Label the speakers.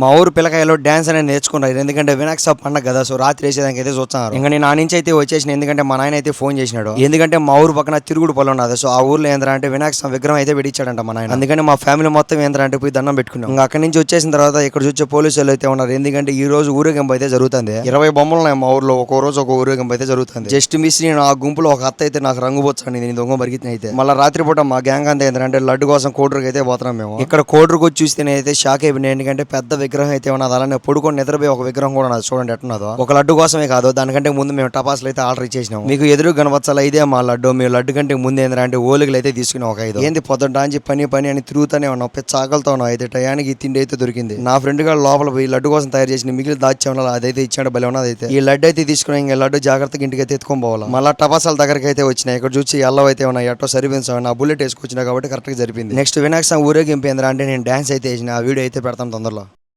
Speaker 1: మా ఊరు పిల్లకాయలు డాన్స్ అనేది నేర్చుకున్నారు. ఎందుకంటే వినాయక పండగ కదా సో రాత్రి వేసేదానికి అయితే చూస్తున్నారు. ఇంకా నేను ఆ నుంచి అయితే వచ్చేసిన ఎందుకంటే మా నాయన అయితే ఫోన్ చేసినాడు. ఎందుకంటే మా ఊరు పక్కన తిరుగుడు పొలం ఉన్నది. సో ఆ ఊర్లో ఏంద్రా అంటే వినాయక స్వామి విగ్రహం అయితే పెట్టించాడంట మా నాయన. అందుకని మా ఫ్యామిలీ మొత్తం ఏంద్రా అంటే పోయి దండం పెట్టుకున్నాం. ఇంకా అక్కడి నుంచి వచ్చేసిన తర్వాత ఇక్కడ చూసే పోలీసు వాళ్ళు అయితే ఉన్నారు. ఎందుకంటే ఈ రోజు ఊరేగింపు అయితే జరుగుతుంది. ఇరవై బొమ్మలు ఉన్నాయి మా ఊర్లో. ఒక రోజు ఒక ఊరేగింపు అయితే జరుగుతుంది. జస్ట్ మిస్ నేను ఆ గుంపులో ఒక అత్త అయితే నాకు రంగు పోచ్చాను నేను దొంగ పరిగెత్తిన అయితే. మళ్ళీ రాత్రిపూట మా గ్యాంగ్ అంతా ఏంటంటే లడ్డు కోసం కోటర్కి అయితే పోతున్నాం మేము. ఇక్కడ కోటర్కి వచ్చి చూస్తే నేనైతే షాక్ అయిపోయినా ఎందుకంటే పెద్ద విగ్రహం అయితే ఉన్నది అలానే పొడుకొని నిద్రపోయి ఒక విగ్రహం కూడా ఉన్నది చూడండి ఎట్టున్నదో ఒక లడ్డు కోసమే కాదు దానికంటే ముందు మేము టపాసులు అయితే ఆర్డర్ ఇచ్చేసినాం మీకు ఎదురు కనవచ్చాల ఇదే మా లడ్డు మీ లడ్డు కంటే ముందు ఏంద్రా అంటే ఓలుగులు అయితే తీసుకున్నాం ఒక ఐదు. ఏంది పొద్దుటాంచి పని పని అని తిరుగుతూనే ఉన్నాం. పెద్ద చాకలతో ఉన్నాం. అయితే టయానికి ఈ తిండి అయితే దొరికింది. నా ఫ్రెండ్ గారు లోపల పోయి లడ్డు కోసం తయారు చేసిన మిగిలిన దాచాం అదైతే ఇచ్చాడు భలే ఉన్నది అయితే. ఈ లడ్డు అయితే తీసుకుని ఇంకా లడ్డు జాగ్రత్తగా ఇంటికి అయితే ఎత్తుకొని పోవాలి. మళ్ళీ టపాసాల దగ్గరికి అయితే వచ్చినాయి ఇక్కడ చూసి ఎల్లో అయితే ఉన్నాయి ఎట్టో సర్వీస్ నా బుల్లెట్ వేసుకొచ్చినా కాబట్టి కరెక్ట్గా జరిపింది నెక్స్ట్ వినాయక స్వామి ఊరేగింపు ఏంద్రా అంటే నేను డాన్స్ అయితే వేసిన ఆ వీడియో అయితే పెడతాను తొందరలో.